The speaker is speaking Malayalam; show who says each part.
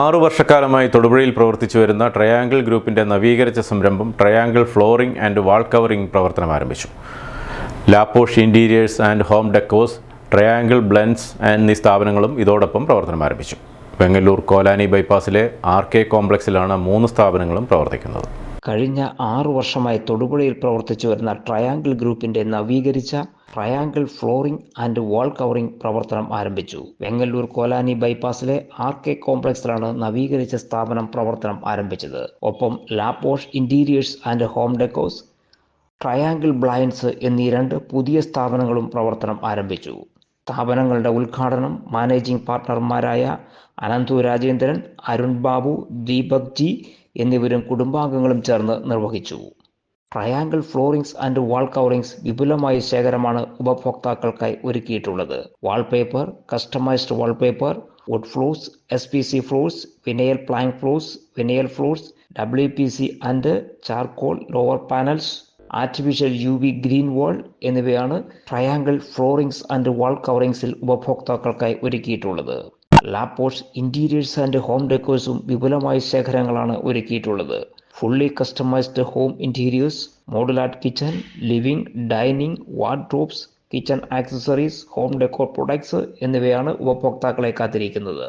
Speaker 1: ആറു വർഷക്കാലമായി തൊടുപുഴയിൽ പ്രവർത്തിച്ചു വരുന്ന ട്രയാങ്കിൾ ഗ്രൂപ്പിന്റെ നവീകരിച്ച സംരംഭം Triangle flooring and wall covering പ്രവർത്തനം ആരംഭിച്ചു. Laposh interiors and home decors Triangle blends എന്നീ സ്ഥാപനങ്ങളും ഇതോടൊപ്പം പ്രവർത്തനം ആരംഭിച്ചു. വെങ്ങല്ലൂർ കോലാനി ബൈപ്പാസിലെ ആർ കെ കോംപ്ലക്സിലാണ് മൂന്ന് സ്ഥാപനങ്ങളും പ്രവർത്തിക്കുന്നത്.
Speaker 2: കഴിഞ്ഞ ആറു വർഷമായി തൊടുപുഴയിൽ പ്രവർത്തിച്ചു വരുന്ന ട്രയാങ്കിൾ ഗ്രൂപ്പിന്റെ നവീകരിച്ച Triangle flooring and wall covering പ്രവർത്തനം ആരംഭിച്ചു. വെങ്ങല്ലൂർ കോലാനി ബൈപ്പാസിലെ ആർ കെ കോംപ്ലക്സിലാണ് നവീകരിച്ച സ്ഥാപനം പ്രവർത്തനം ആരംഭിച്ചത്. ഒപ്പം Lapposh interiors and home decors triangle blinds എന്നീ രണ്ട് പുതിയ സ്ഥാപനങ്ങളും പ്രവർത്തനം ആരംഭിച്ചു. സ്ഥാപനങ്ങളുടെ ഉദ്ഘാടനം മാനേജിംഗ് പാർട്ട്ണർമാരായ അനന്തു രാജേന്ദ്രൻ അരുൺ ബാബു ദീപക് ജി എന്നിവരും കുടുംബാംഗങ്ങളും ചേർന്ന് നിർവഹിച്ചു. Triangle floorings and wall coverings വിപുലമായ ശേഖരമാണ് ഉപഭോക്താക്കൾക്കായി ഒരുക്കിയിട്ടുള്ളത്. Wallpaper customised wallpaper wood floors S P C floors vinyl plank floors vinyl floors W P C and charcoal louver panels artificial U V green wall എന്നിവയാണ് ട്രയാങ്കിൾ ഫ്ലോറിംഗ്സ് ആൻഡ് വാൾ കവറിംഗ്സിൽ ഉപഭോക്താക്കൾക്കായി ഒരുക്കിയിട്ടുള്ളത്. ലാപ്പോഷ് ഇന്റീരിയേഴ്സ് ആൻഡ് ഹോം ഡെക്കോഴ്സും വിപുലമായ ശേഖരങ്ങളാണ് ഒരുക്കിയിട്ടുള്ളത്. Fully customised home interiors modular kitchen living dining wardrobes kitchen accessories home decor products എന്നിവയാണ് ഉപഭോക്താക്കളെ കാത്തിരിക്കുന്നത്.